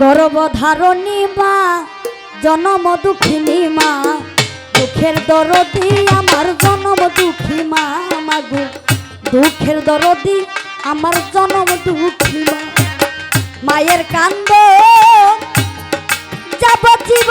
গর্ভধারণী মা, জনম দুঃখিনী মা, দুঃখের দরদি আমার জনম দুঃখী মা মাগু। দুঃখের দরদি আমার জনম দুঃখী মা। মায়ের কান্দ যাব জীব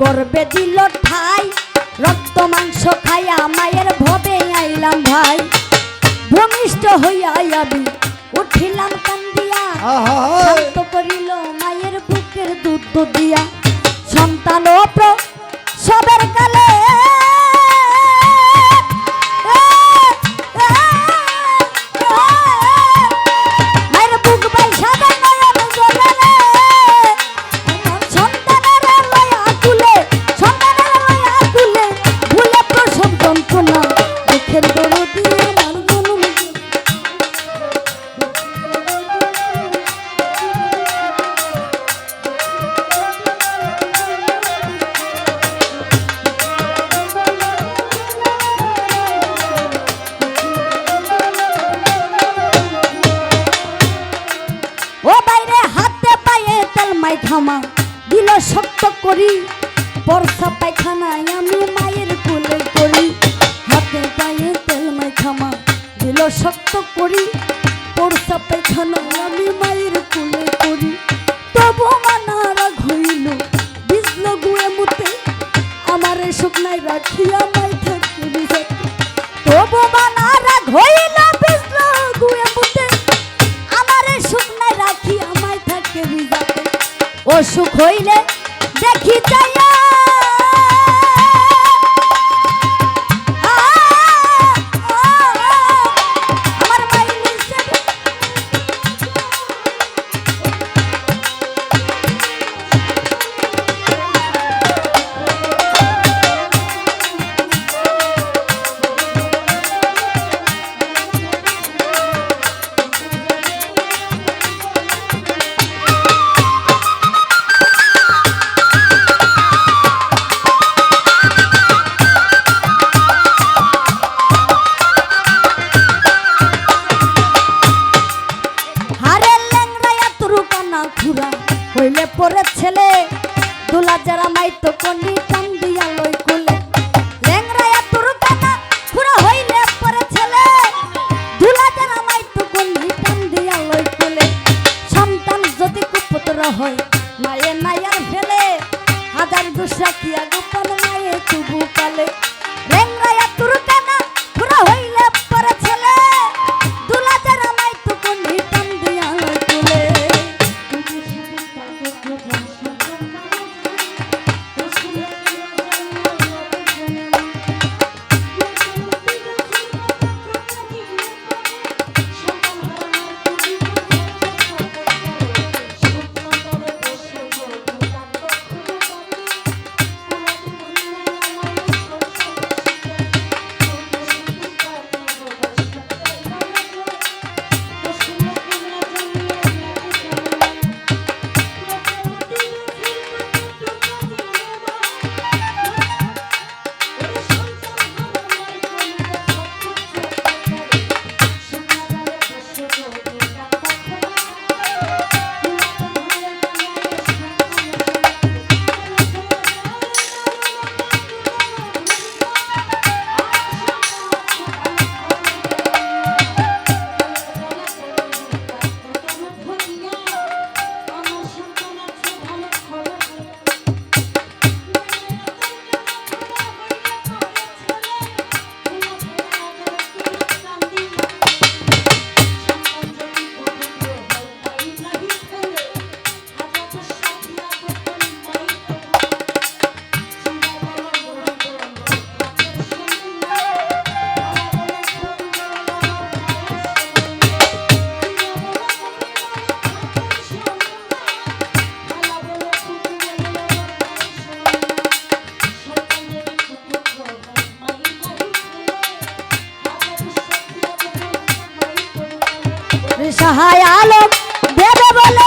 গর্বে দিল ঠাই। রক্ত মাংস খাইয়া মায়ের ভবে আইলাম ভাই। ভূমিষ্ঠ হইয়া আবি উঠিলাম কান্দিয়া। শান্ত করিল মায়ের বুকের দুধ দিয়া। সন্তান সবের কালে তেল মাই খামা দিল শক্ত করি। বর্ষা পায়খানায় আমি মায়ের কোলে করি। হাতে পায়ে তেল মাইখামা দিল শক্ত করি। পরে ছেলে, দুলা যারা মাই তো কন্ডি কান্দিয়া লই কুলে। লেংরায়া তোর কানা পুরা হইলে পরে ছেলে, দুলা যারা মাই তো কন্ডি কান্দিয়া লই কুলে। সন্তান যদি কুপুত্র হয় শাহায় আলম দেবে বলে